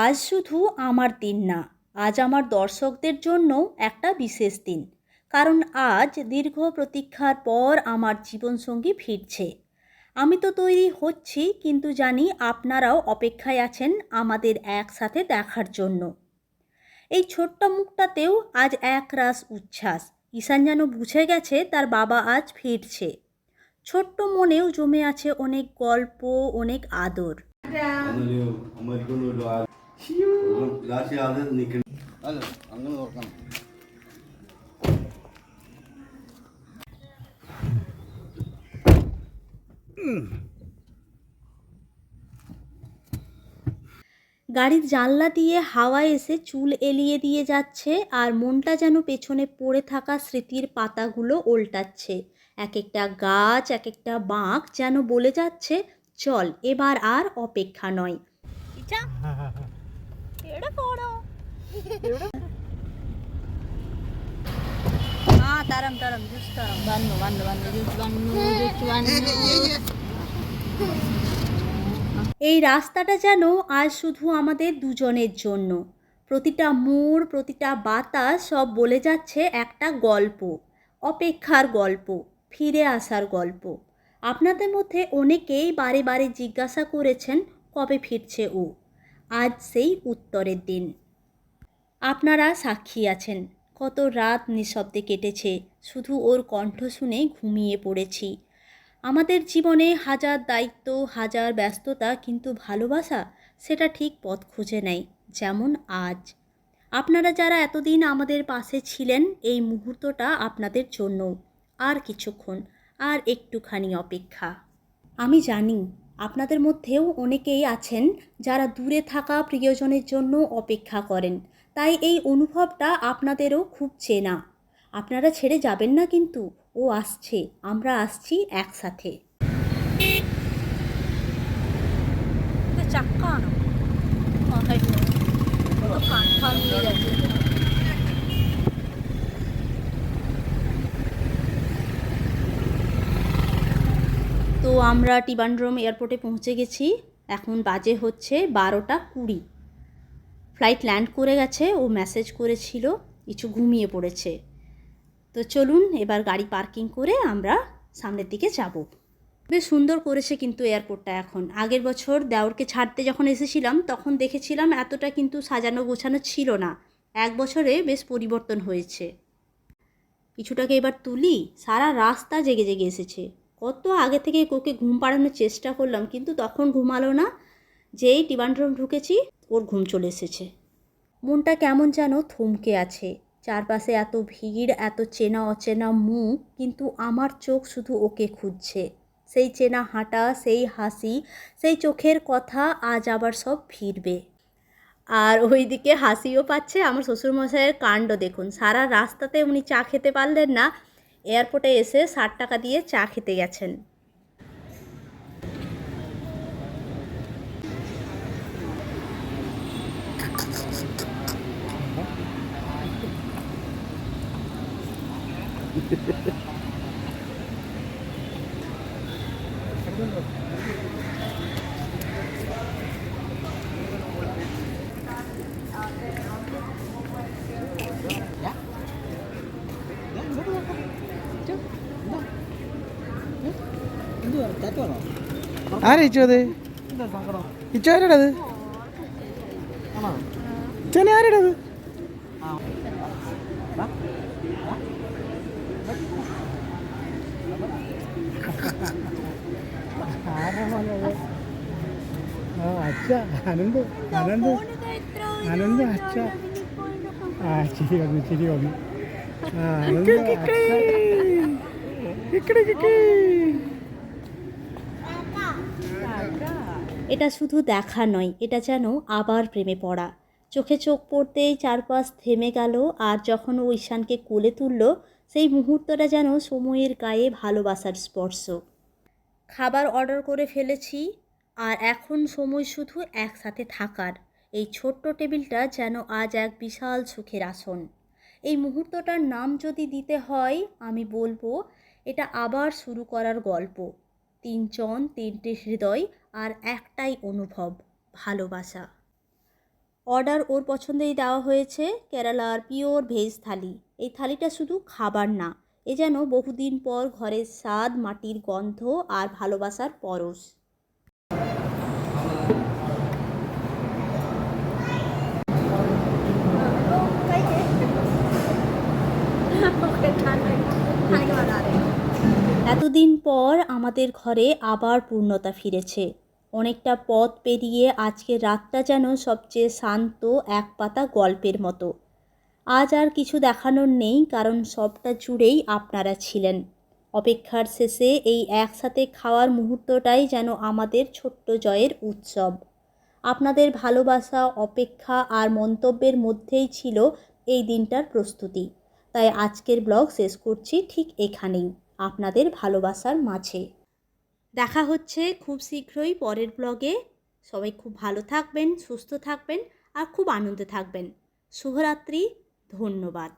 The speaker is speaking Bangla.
আজ শুধু আমার দিন না, আজ আমার দর্শকদের জন্যও একটা বিশেষ দিন। কারণ আজ দীর্ঘ প্রতীক্ষার পর আমার জীবনসঙ্গী ফিরছে। আমি তো তৈরি হচ্ছি, কিন্তু জানি আপনারাও অপেক্ষায় আছেন আমাদের একসাথে দেখার জন্য। এই ছোট্ট মুখটাতেও আজ এক রাস উচ্ছ্বাস। ঈশান যেন বুঝে গেছে তার বাবা আজ ফিরছে। ছোট্ট মনেও জমে আছে অনেক গল্প, অনেক আদর। গাড়ির জানলা দিয়ে হাওয়া এসে চুল এলিয়ে দিয়ে যাচ্ছে আর মনটা যেন পেছনে পড়ে থাকা স্মৃতির পাতাগুলো ওল্টাচ্ছে। এক একটা গাছ, এক একটা বাঁক যেন বলে যাচ্ছে, চল, এবার আর অপেক্ষা নয়। ആ തരം തരം ജ്യൂസ് തരം. വന്നു വന്നു വന്നു ജ്യൂസ് വന്നു ജ്യൂസ് এই রাস্তাটা যেন আজ শুধু আমাদের দুজনের জন্য। প্রতিটা মোড় প্রতিটা বাতাস সব বলে যাচ্ছে একটা গল্প অপেক্ষার গল্প ফিরে আসার গল্প। আপনাদের মধ্যে অনেকেই বারে বারে জিজ্ঞাসা করেছেন কবে ফিরছে ও? আজ সেই উত্তরের দিন। আপনারা সাক্ষী আছেন। কত রাত নিঃশব্দে কেটেছে। শুধু ওর কণ্ঠ শুনে ঘুমিয়ে পড়েছি। আমাদের জীবনে হাজার দায়িত্ব, হাজার ব্যস্ততা, কিন্তু ভালোবাসা সেটা ঠিক পথ খুঁজে নেয়, যেমন আজ। আপনারা যারা এতদিন আমাদের পাশে ছিলেন, এই মুহূর্তটা আপনাদের জন্য আর কিছুক্ষণ, আর একটুখানি অপেক্ষা। আমি জানি আপনাদের মধ্যেও অনেকেই আছেন যারা দূরে থাকা প্রিয়জনের জন্য অপেক্ষা করেন। তাই এই অনুভবটা আপনাদেরও খুব চেনা আপনারা ছেড়ে যাবেন না কিন্তু। ও আসছে, আমরা আসছি একসাথে। চাক্কা আনো। কাঁঠা নিয়ে যাচ্ছে তো আমরা টিবান্ড্রম এয়ারপোর্টে পৌঁছে গেছি। এখন বাজে হচ্ছে বারোটা কুড়ি। ফ্লাইট ল্যান্ড করে গেছে, ও মেসেজ করেছিল কিছু ঘুমিয়ে পড়েছে। তো চলুন, এবার গাড়ি পার্কিং করে আমরা সামনের দিকে যাব। বেশ সুন্দর করেছে কিন্তু এয়ারপোর্টটা এখন। আগের বছর দেওরকে ছাড়তে যখন এসেছিলাম, তখন দেখেছিলাম এতটা কিন্তু সাজানো গোছানো ছিল না। এক বছরে বেশ পরিবর্তন হয়েছে। কিছুটাকে এবার তুলি, সারা রাস্তা জেগে জেগে এসেছে। কত আগে থেকে ওকে ঘুম পাড়ানোর চেষ্টা করলাম, কিন্তু তখন ঘুমালো না। যেই টিবান্ড্রম ঢুকেছি, ওর ঘুম চলে এসেছে। মনটা কেমন যেন থমকে আছে। চারপাশে এত ভিড়, এত চেনা অচেনা মুখ, কিন্তু আমার চোখ শুধু ওকে খুঁজছে। সেই চেনা হাঁটা, সেই হাসি, সেই চোখের কথা আজ আবার সব ফিরবে। আর ওইদিকে হাসিও পাচ্ছে। আমার শ্বশুরমশাইয়ের কাণ্ড দেখুন। সারা রাস্তাতে উনি চা খেতে পারলেন না। এয়ারপোর্টে এসে ষাট টাকা দিয়ে চা খেতে গেছেন। ആരാ ഇച്ച അത്? ചെന ആരാടത് അച്ഛ അനന്ത് അനന്ത് അനന്ത് അച്ഛ. ആ ചിരി വന്നു ചിരി വന്നു. ആ അനന്ത് ഇക്കടെ এটা শুধু দেখা নয়, এটা যেন আবার প্রেমে পড়া। চোখে চোখ পড়তেই চারপাশ থেমে গেল আর যখন ও ঈশানকে কোলে তুলল, সেই মুহূর্তটা যেন সময়ের গায়ে ভালোবাসার স্পর্শ। খাবার অর্ডার করে ফেলেছি আর এখন সময় শুধু একসাথে থাকার। এই ছোট্ট টেবিলটা যেন আজ এক বিশাল সুখের আসন। এই মুহূর্তটার নাম যদি দিতে হয়, আমি বলব, এটা আবার শুরু করার গল্প। তিনজন তিনটে হৃদয় আর একটাই অনুভব, ভালোবাসা। অর্ডার ওর পছন্দেই দেওয়া হয়েছে কেরালার পিওর ভেজ থালি। এই থালিটা শুধু খাবার না, এ যেন বহুদিন পর ঘরের স্বাদ, মাটির গন্ধ আর ভালোবাসার পরশ। এতদিন পর আমাদের ঘরে আবার পূর্ণতা ফিরেছে। অনেকটা পথ পেরিয়ে আজকের রাতটা যেন সবচেয়ে শান্ত এক পাতা গল্পের মতো। আজ আর কিছু দেখানোর নেই, কারণ সবটা জুড়েই আপনারা ছিলেন। অপেক্ষার শেষে এই একসাথে খাওয়ার মুহূর্তটাই যেন আমাদের ছোট্ট জয়ের উৎসব। আপনাদের ভালোবাসা, অপেক্ষা আর মন্তব্যের মধ্যেই ছিল এই দিনটার প্রস্তুতি। তাই আজকের ব্লগ শেষ করছি ঠিক এখানেই। আপনাদের ভালোবাসার মাঝে। দেখা হচ্ছে খুব শীঘ্রই পরের ব্লগে সবাই খুব ভালো থাকবেন, সুস্থ থাকবেন আর খুব আনন্দে থাকবেন। শুভরাত্রি, ধন্যবাদ।